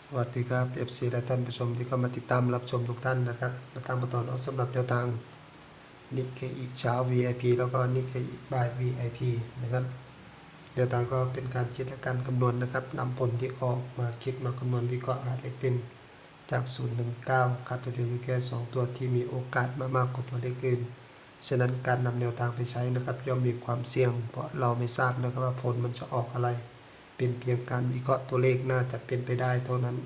สวัสดีครับ FC และท่านผู้ชมที่เข้ามาติดตามรับชมทุกท่านนะครับมาตามมาตอนสำหรับแนวทางนิเคอีเช้า VIP แล้วก็นิเคอีบ่าย VIP นะครับแนวทางก็เป็นการคิดและการคำนวณนะครับนำผลที่ออกมาคิดมาคำนวณวิเคราะห์หาเลขเด่นจาก0ถึง9คัดตัวเดียวมีแค่2ตัวที่มีโอกาสมามากกว่าตัวเลขอื่นฉะนั้นการนำแนวทางไปใช้นะครับย่อมมีความเสี่ยง เพราะเราไม่ทราบนะครับว่าผลมันจะออกอะไร เป็นเพียงการวิเคราะห์ตัวเลขน่าจะเป็นไปได้เท่านั้น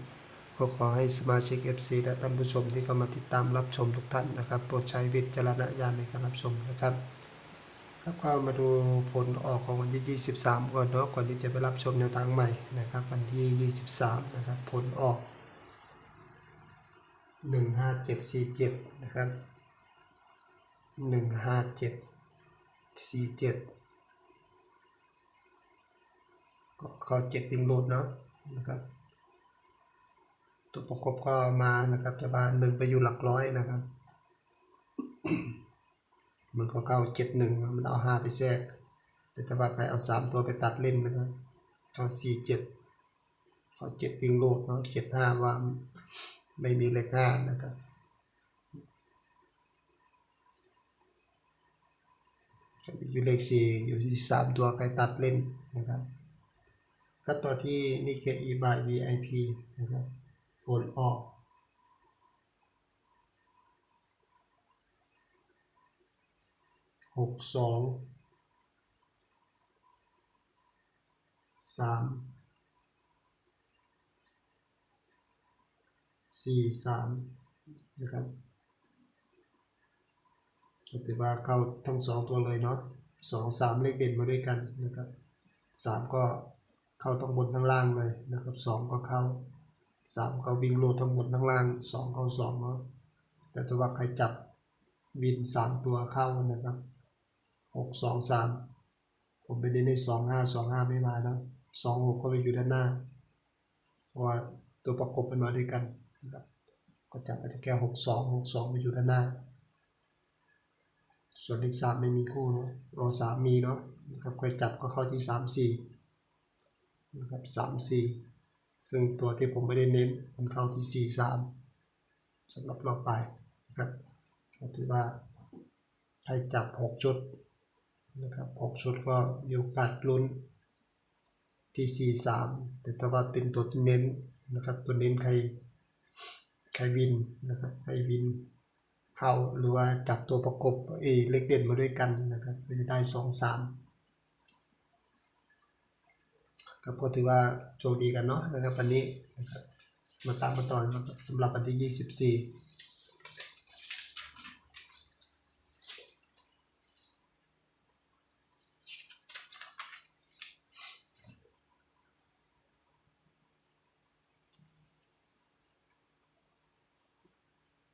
ก็ขอให้สมาชิก FC และท่านผู้ชมที่เข้ามาติดตามรับชมทุกท่านนะครับ โปรดใช้วิจารณญาณในการรับชมนะครับครับก็มาดูผลออกของวันที่ 23 ก่อนเนาะก่อนที่จะไปรับชมแนวทางใหม่นะครับ วันที่ 23 นะครับ ผลออก 15747 นะครับ 15747ก็ เขาเจ็ดวิ่งโหลดเนาะนะครับ ตัวประกบก็มานะครับแต่ว่าหนึ่งไปอยู่หลักร้อยนะครับ มันก็เข้าเจ็ดหนึ่งมันเอาห้าไปแทรกแต่ถ้าว่าใครเอาสามตัวไปตัดเล่นนะครับเข้าสี่เจ็ดเขาเจ็ดวิ่งโหลดเนาะเจ็ดห้าว่าไม่มีเลขห้านะครับอยู่เลขสี่อยู่ที่สามตัวใครตัดเล่นนะครับ ก็ตัวที่นี่คือ e by vip นะครับผลออกหกสองสามสี่สามนะครับก็ถือว่าเข้าทั้งสองตัวเลยเนาะสองสามเลขเด่นมาด้วยกันนะครับสามก็ เข้าทั้งบนทั้งล่างเลยนะครับสองก็เข้าสามก็วิ่งโลดทั้งบนทั้งล่างสองเข้าสองเนาะแต่ตัวว่าใครจับบินสามตัวเข้านะครับหกสองสามผมไปเล่นในสองห้าสองห้าไม่มาแล้วสองหกก็ไปอยู่ด้านหน้าว่าตัวประกบมันมาด้วยกันนะครับก็จับไปที่แค่หกสองหกสองไปอยู่ด้านหน้า ส่วนเลขสามไม่มีคู่เนาะรอสามมีเนาะนะครับใครจับก็เข้าที่สามสี่ นะครับสามสี่ซึ่งตัวที่ผมไม่ได้เน้นมเข้าที่สี่สามสำหรับรอบไปนะครับก็ถือว่าให้จับ 6 ชุดนะครับ6ชุดก็มีโอกาสลุ้นที่4 3แต่ถ้าว่าเป็นตัวเน้นนะครับตัวเน้นใครใครวินนะครับใครวินเข้าหรือว่าจับตัวประกบเอเล็กเด่นมาด้วยกันนะครับจะได้สองสาม ครับก็ถือว่าโชคดีกันเนาะนะครับวันนี้นะครับมาตามมาตอนสำหรับวันที่ 24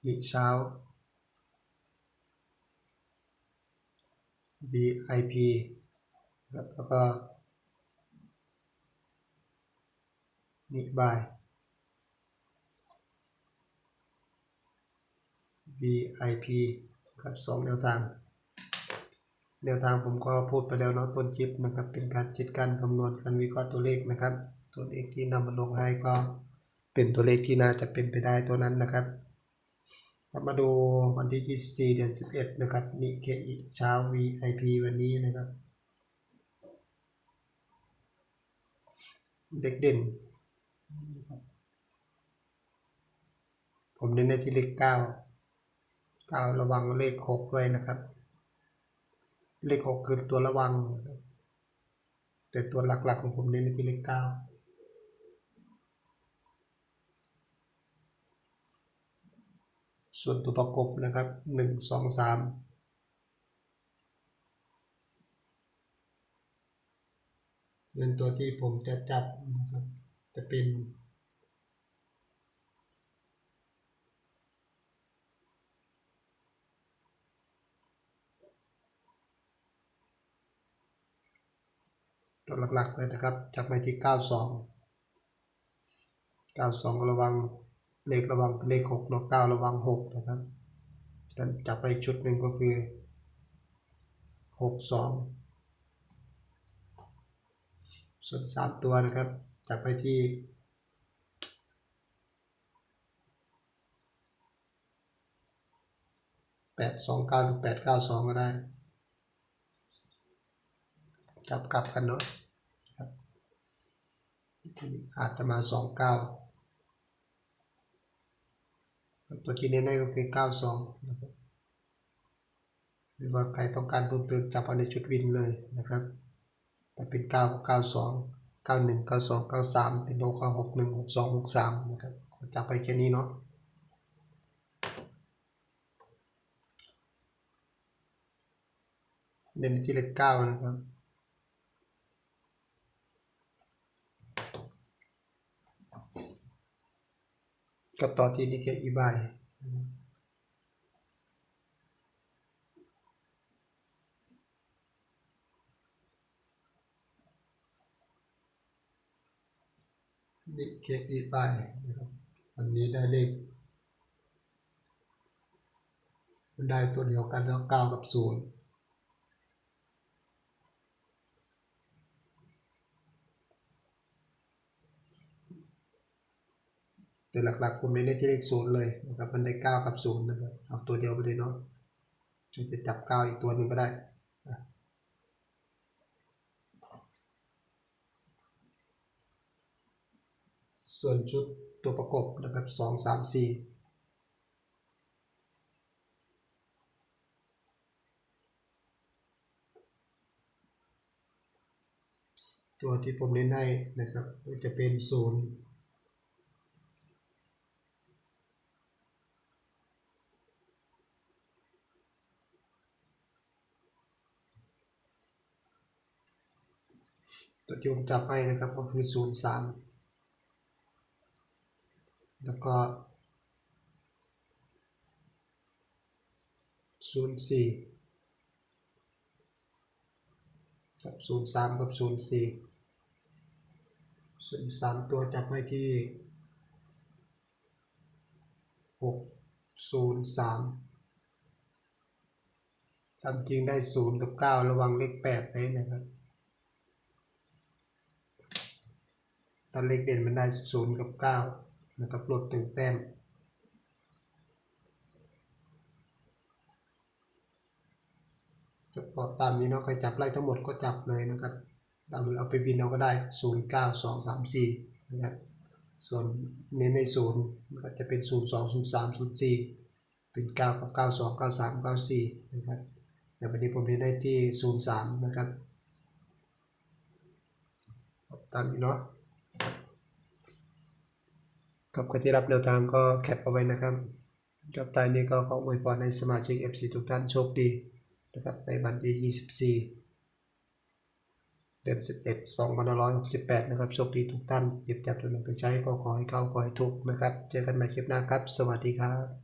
นี่เช้า VIP แล้วก็ นี่บาย VIP ครับสองแนวทาง แนวทางผมก็พูดไปแล้วเนาะต้นคลิปนะครับ เป็นการคิดการคำนวณการวิเคราะห์ตัวเลขนะครับตัวเลขที่นำมาลงให้ก็เป็นตัวเลขที่น่าจะเป็นไปได้ตัวนั้นนะครับมาดูวันที่ 24 เดือน 11 นะครับนี่เคอีเช้า VIP วันนี้นะครับ เด็กเด่น ผมเน้นในที่เลขเก้าเก้าระวังเลขหกด้วยนะครับ เลขหกคือตัวระวัง แต่ตัวหลักๆของผมเน้นในที่เลขเก้าส่วนตัวประกบนะครับหนึ่งสองสามเป็นตัวที่ผมจะจับนะครับ จะเป็น ตัวหลักๆเลยนะครับ จับไปที่ 92 92 ระวังเลขระวังเลข6เนาะ9ระวัง 6 นะครับดันจับไปชุดหนึ่งก็คือ 62 ส่วน 3 ตัวนะครับ จับไปที่แปดสองเก้าแปดเก้าสองก็ได้ จับกลับกันเนาะครับอาจจะมาสองเก้าตัวที่เน้นได้ก็คือเก้าสองนะครับหรือว่าใครต้องการเพิ่มเติมจับเอาในชุดวินเลยนะครับแต่เป็นเก้าเก้าสอง เก้าหนึ่งเก้าสองเก้าสามเป็นโลก็หกหนึ่งหกสองหกสามนะครับขอจับไปแค่นี้เนาะเน้นที่เลขเก้านะครับกับต่อที่นิเกอีบาย นิเกอีบายนะครับวันนี้ได้เลขมันได้ตัวเดียวกันแล้วเก้ากับศูนย์แต่หลักๆผมเน้นที่เลขศูนย์เลยนะครับมันได้เก้ากับศูนย์นะครับเอาตัวเดียวไปเลยเนาะจะจับเก้าอีกตัวหนึ่งก็ได้อะ ส่วนชุดตัวประกบนะครับสองสามสี่ตัวที่ผมเน้นให้นะครับก็จะเป็นศูนย์ตัวที่ผมจับให้นะครับก็คือ0 3 แล้วก็0 4กับ0 3กับ0 4 0 3ตัวจับให้ที่6 0 3ตามจริงได้0กับ9ระวังเลข8ไว้นะครับถ้าเลขเด่นมันได้ศูนย์กับเก้า นะครับลดหนึ่งแต้มจะพอตามนี้เนาะใครจับไล่ทั้งหมดก็จับเลยนะครับเราหรือเอาไปวินเอาก็ได้ศูนย์เก้าสองสามสี่นะครับส่วนเน้นในศูนย์มันก็จะเป็นศูนย์สองศูนย์สามศูนย์สี่เป็นเก้ากับเก้าสองเก้าสามเก้าสี่นะครับแต่วันนี้ผมเน้นได้ที่ศูนย์สามนะครับตามนี้เนาะ ครับใครที่รับแนวทางก็แคปเอาไว้นะครับกับตายนี้ก็ขออวยพรในสมาชิก FC ทุกท่านโชคดีนะครับในวันที่ 24 เดือน 11 2568 นะครับ โชคดีทุกท่านหยิบจับตัวนึงไปใช้ก็ขอให้เข้าขอให้ถูกนะครับ เจอกันใหม่คลิปหน้าครับ สวัสดีครับ